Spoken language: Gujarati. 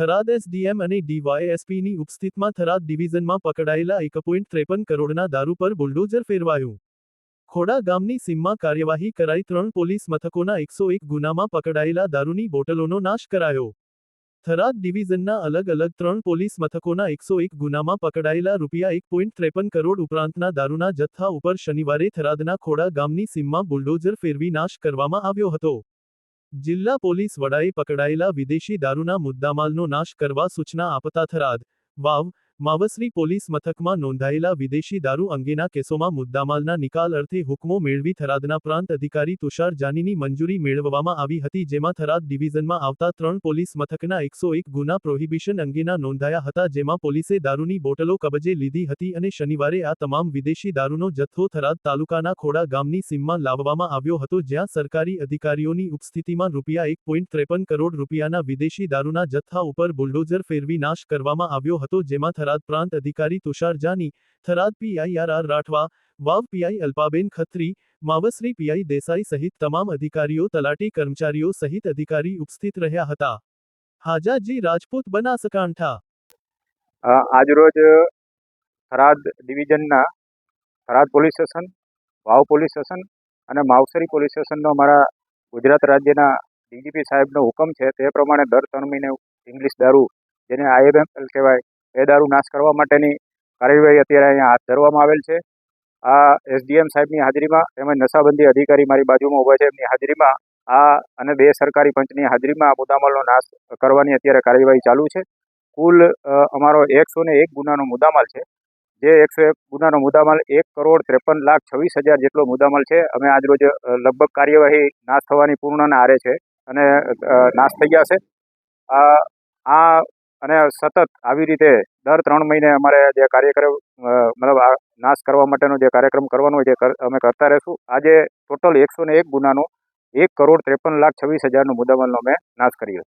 થરાદ એસડીએમ અને ડીવાયએસપીની ઉપસ્થિતમાં થરાદ ડિવિઝનમાં પકડાયેલા એક પોઈન્ટ ત્રેપન કરોડના દારૂ પર બુલડોઝર ફેરવાયું. ખોડા ગામની સીમમાં કાર્યવાહી કરાઈ ત્રણ પોલીસ મથકોના એકસો એક ગુનામાં પકડાયેલા દારૂની બોટલોનો નાશ કરાયો. થરાદ ડિવિઝનના અલગ અલગ ત્રણ પોલીસ મથકોના એકસો એક ગુનામાં પકડાયેલા રૂપિયા એક પોઈન્ટ ત્રેપન કરોડ ઉપરાંતના દારૂના જથ્થા ઉપર શનિવારે થરાદના ખોડા ગામની સીમમાં બુલડોઝર ફેરવી નાશ કરવામાં આવ્યો હતો. જિલ્લા પોલીસ વડાએ પકડાયેલા વિદેશી દારૂના મુદ્દામાલનો નાશ કરવા સૂચના આપતા થરાદ વાવ માવસરી પોલીસ મથકમાં નોંધાયેલા વિદેશી દારૂ અંગેના કેસોમાં મુદ્દામાલના નિકાલ અર્થે હુકમો મેળવી થરાદના પ્રાંત અધિકારી તુષાર જાનીની મંજૂરી મેળવવામાં આવી હતી, જેમાં થરાદ ડિવિઝનમાં આવતા ત્રણ પોલીસ મથકના એકસો એક ગુના પ્રોહિબિશન અંગેના નોંધાયા હતા, જેમાં પોલીસે દારૂની બોટલો કબજે લીધી હતી અને શનિવારે આ તમામ વિદેશી દારૂનો જથ્થો થરાદ તાલુકાના ખોડા ગામની સીમમાં લાવવામાં આવ્યો હતો, જ્યાં સરકારી અધિકારીઓની ઉપસ્થિતિમાં રૂપિયા એક પોઈન્ટ ત્રેપન કરોડ રૂપિયાના વિદેશી દારૂના જથ્થા ઉપર બુલડોઝર ફેરવી નાશ કરવામાં આવ્યો હતો, જેમાં થરાદ પ્રાંત અધિકારી Tushar Jani, Tharad PI R R Rathwa, Vav PI Alpaben Khatri, Mavsari PI Desai સહિત તમામ અધિકારીઓ, તલાટી કર્મચારીઓ સહિત અધિકારી ઉપસ્થિત રહ્યા હતા. હાજાજી રાજપૂત બનાસકાંઠા. આજરોજ Tharad ડિવિઝનના Tharad police station, Vav police station અને માવસરી પોલીસ સ્ટેશનનો અમારા ગુજરાત રાજ્યના ડીજીપી સાહેબનો હુકમ છે તે પ્રમાણે દર ત્રણ મહિને ઇંગ્લિશ દારૂ જેને આઈએમએલ કહેવાય એ દારૂ નાશ કરવા માટેની કાર્યવાહી અત્યારે અહીંયા હાથ ધરવામાં આવેલ છે. આ એસડીએમ સાહેબની હાજરીમાં તેમજ નશાબંધી અધિકારી મારી બાજુમાં ઊભા છે. એમની હાજરીમાં આ અને બે સરકારી પંચની હાજરીમાં આ મુદ્દામાલનો નાશ કરવાની અત્યારે કાર્યવાહી ચાલુ છે. કુલ અમારો એકસો ને એક ગુનાનો મુદ્દામાલ છે. જે એકસો એક ગુનાનો મુદ્દામાલ એક કરોડ ત્રેપન લાખ છવ્વીસ હજાર જેટલો મુદ્દામાલ છે. અમે આજરોજ લગભગ કાર્યવાહી નાશ થવાની પૂર્ણના આરે છે અને નાશ થઈ ગયા છે. આ અને સતત આવી રીતે દર ત્રણ મહિને અમારે જે કાર્યક્રમ મતલબ નાશ કરવા માટેનો જે કાર્યક્રમ કરવાનો હોય જે અમે કરતા રહીશું. આજે ટોટલ એકસો ને એક ગુનાનો એક કરોડ ત્રેપન લાખ છવ્વીસ હજારનો મુદ્દામાલનો અમે નાશ કર્યો